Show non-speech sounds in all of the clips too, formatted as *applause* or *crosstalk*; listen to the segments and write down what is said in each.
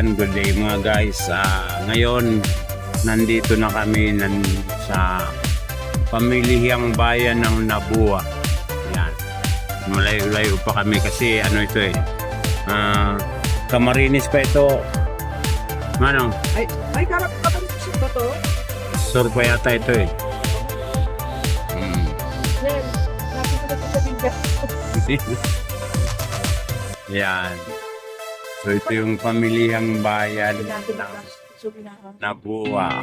Ayan, good day mga guys. Ah, ngayon, nandito na kami nan sa pamilihang bayan ng Nabua. Ayan. Malayo-layo pa kami kasi ano ito eh. Ah, Camarines pa ito. Manong, Ay, ay, karap kapag ba to? sur pa yata ito eh. Mm. Yan. Nakita ko sa. Yan. So ito yung pamilihang bayan ng. Nabua.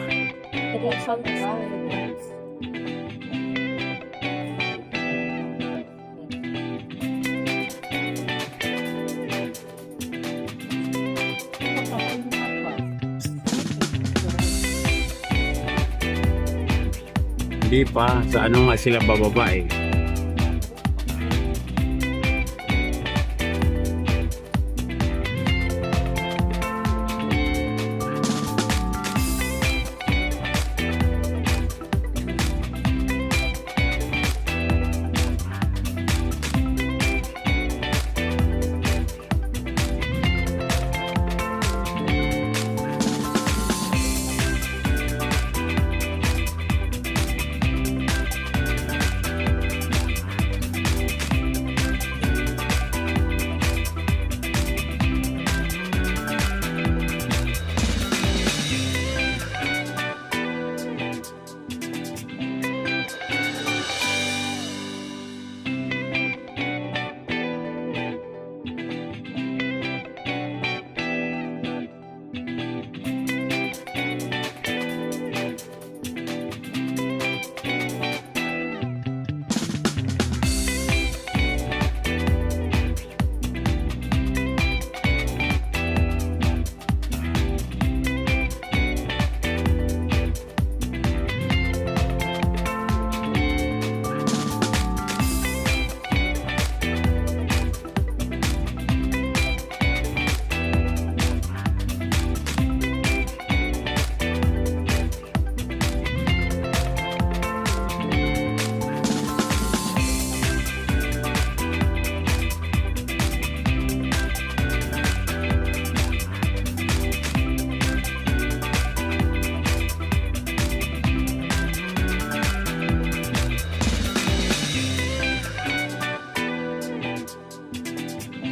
Hindi pa. Sa ano nga sila bababa eh.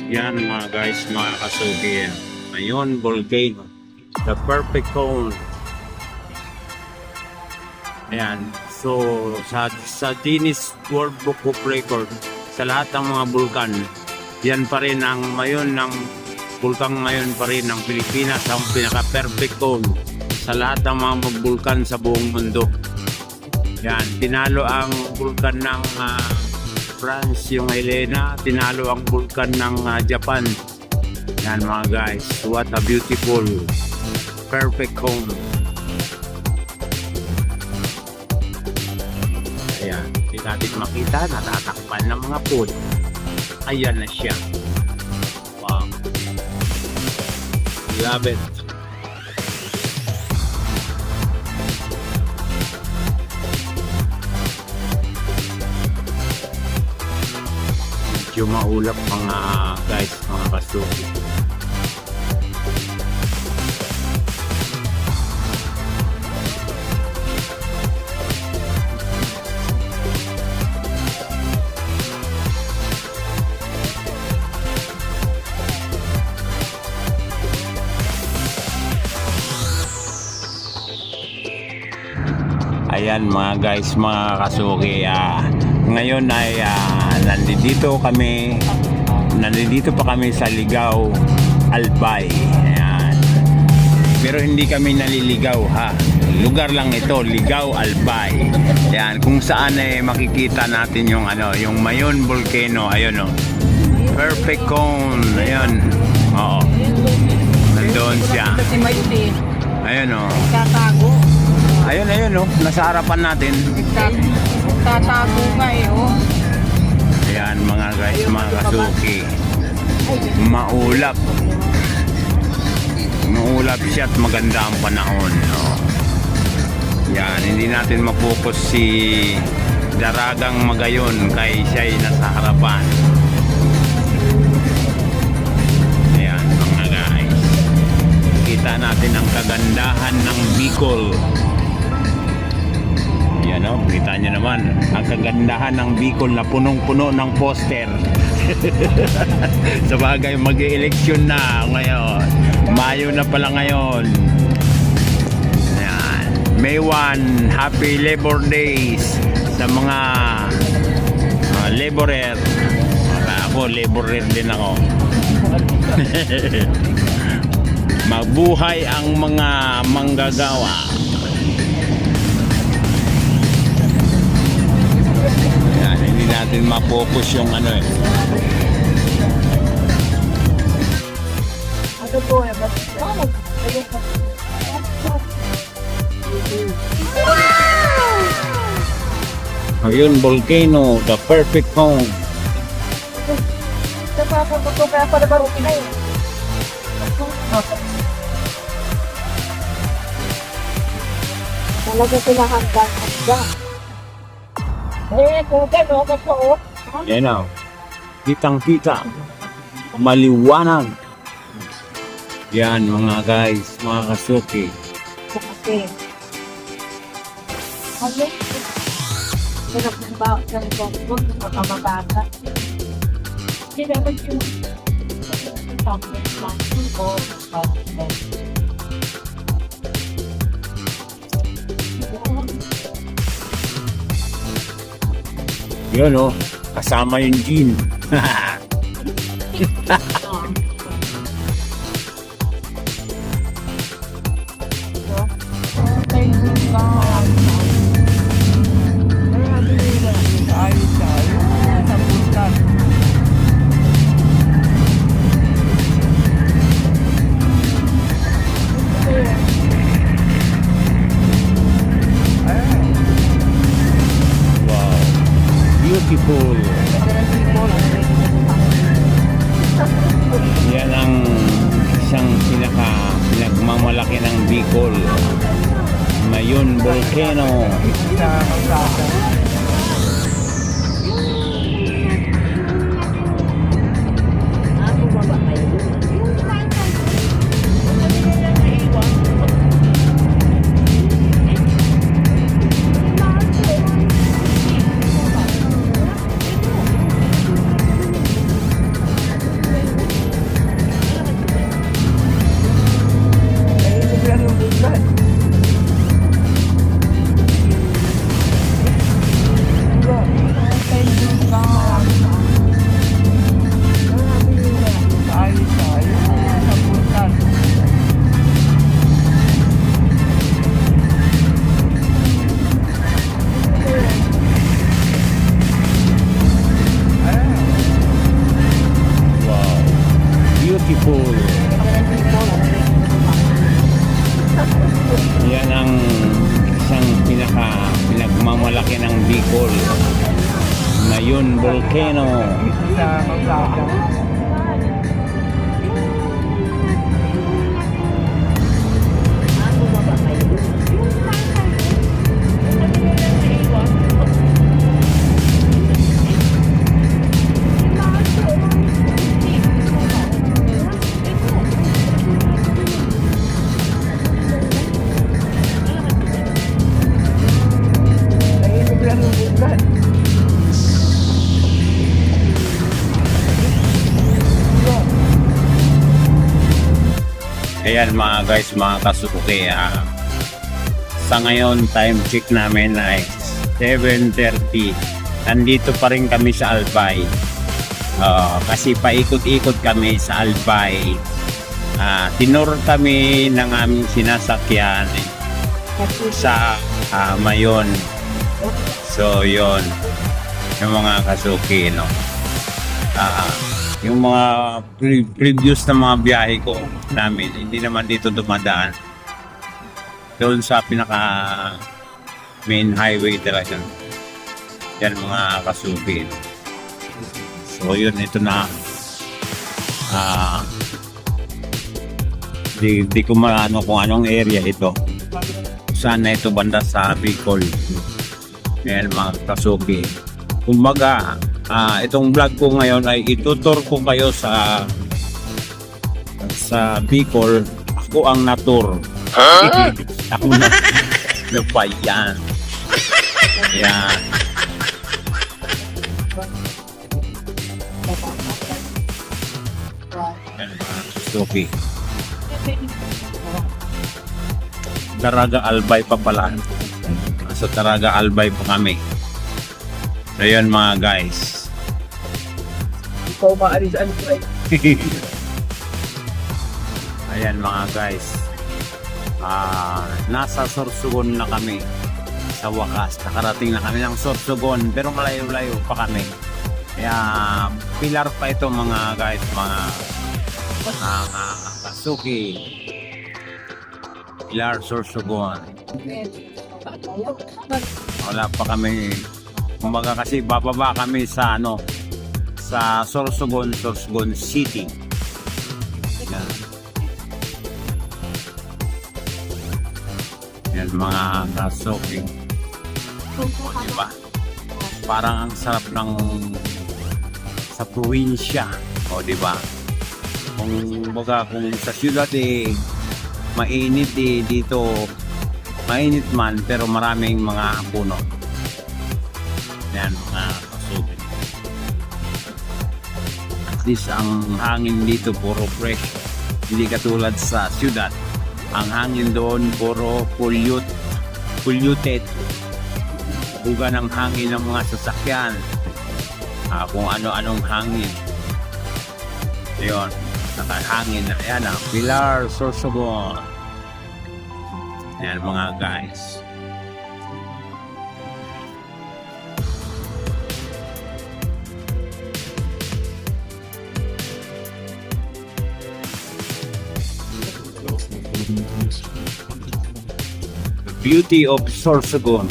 Yan mga guys, mga kasugi. Ngayon, volcano. The perfect cone. Ayan. So, sa, sa Guinness World Book of Record, sa lahat ng mga bulkan, yan pa rin ang mayon ng bulkan ngayon pa rin ng Pilipinas ang pinaka-perfect cone sa lahat ng mga bulkan sa buong mundo. Yan, tinalo ang bulkan ng ah, France, yung Helena, tinalo ang bulkan ng ah, Japan. Yan mga guys, what a beautiful, perfect cone. Ayan, hindi natin makita, natatakpan ng mga food. Ayan na siya. Wow. Love it. Medyo maulap mga guys, mga kasuki. Ayan mga guys, mga kasuki. ah, ngayon ay ah, nandito kami, nandito pa kami sa Ligaw, Albay. Ayan. Pero hindi kami naliligaw ha. Lugar lang ito, Ligaw, Albay. Ayan, kung saan ay makikita natin yung ano, yung Mayon Volcano. Ayun oh. Perfect cone. Ayun. Oo. Nandun siya. Ayun oh. tatago. Ayun, ayun oh. Nasa harapan natin. Tatago nga eh, oh. Ayan mga guys, mga kasuki. Maulap. Maulap siya at maganda ang panahon. No? Yan, hindi natin mapokus si Daragang Magayon kay siya'y nasa harapan. Ayan mga guys. Makita natin ang kagandahan ng Bicol. Yan o, kita nyo naman. Ang kagandahan ng Bicol na punong-puno ng poster. *laughs* Sa bagay, mag-eleksyon na ngayon. Mayo na pala ngayon. Yan. May 1, Happy Labor Days sa mga uh, laborer. Ako, laborer din ako. *laughs* Mabuhay ang mga manggagawa. Natin mapokus yung ano eh. Ano po eh, ano? Ayun po. Ayun, volcano, the perfect home. Sa papa ko kaya pala baro pinay. Talaga sila hanggang hanggang. Yan o. Kitang kita. Maliwanag. Yan mga guys, mga kasuki. Kasi, ano? Sarap ng bawat ng bongbong, makamabata. Hindi naman yung tapos lang ko. Yun o, kasama yung gin. *laughs* Beautiful. Yan ang isang pinaka pinagmamalaki ng Bicol. Mayon Volcano. Beautiful. Yan ang isang pinaka pinagmamalaki ng Bicol. Mayon Volcano. Ayan mga guys, mga kasuki. ah, sa ngayon, time check namin ay 7.30. Nandito pa rin kami sa Albay. Ah, kasi paikot-ikot kami sa Albay. Ah, tinuro kami ng aming sinasakyan sa ah, Mayon. So, yon Yung mga kasuki, no? Ah, yung mga pre- previous na mga biyahe ko namin, hindi naman dito dumadaan. Doon sa pinaka main highway talaga. Yan mga kasuki. So yun, ito na. Ah, di, di ko maano kung anong area ito. Sana ito banda sa Bicol. Yan mga kasuki. Kumbaga, ah itong vlog ko ngayon ay itutur ko kayo sa sa Bicol Ako ang natur. Ako na. Ano ba yan? Yan. Suki. Daraga Albay pa pala. Sa Daraga Albay pa kami. Ayun mga guys. Ikaw maalis-alis ay. *laughs* Ayan mga guys. Ah, nasa Sorsogon na kami. Sa wakas, nakarating na kami ng Sorsogon pero malayo-layo pa kami. Kaya pilar pa ito mga guys, mga mga kasuki. Pilar Sorsogon. Wala pa kami. Kumbaga kasi bababa kami sa ano sa Sorsogon, Sorsogon City. Yan. Yan mga kasuki. Diba? Parang ang sarap ng sa probinsya. O, di ba? Kung baga kung sa syudad eh mainit eh dito mainit man pero maraming mga puno. Yan mga least ang hangin dito puro fresh. Hindi katulad sa syudad. Ang hangin doon puro pollute, polluted. Buga ng hangin ng mga sasakyan. Ah, kung ano-anong hangin. Ayun, nakahangin na. Ayan ang Pilar Sorsogon. Ayan mga guys. Beauty of Sorsogon.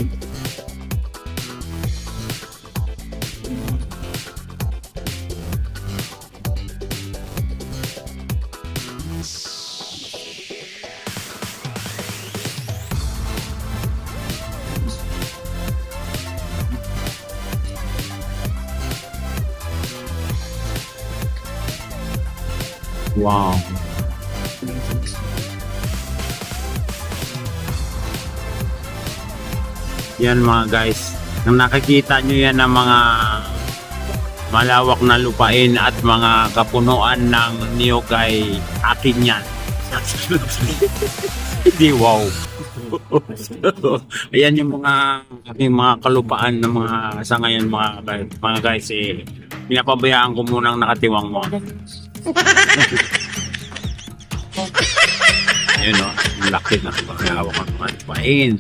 Wow. Yan mga guys. Nang nakikita nyo yan ng mga malawak na lupain at mga kapunuan ng niyog ay akin yan. *laughs* Hindi wow. *laughs* Ayan yung mga aking mga kalupaan ng mga sa ngayon mga guys, mga guys eh pinapabayaan ko munang nakatiwang mo. *laughs* Ayun o, ang laki na pagkawak ng mga lupain.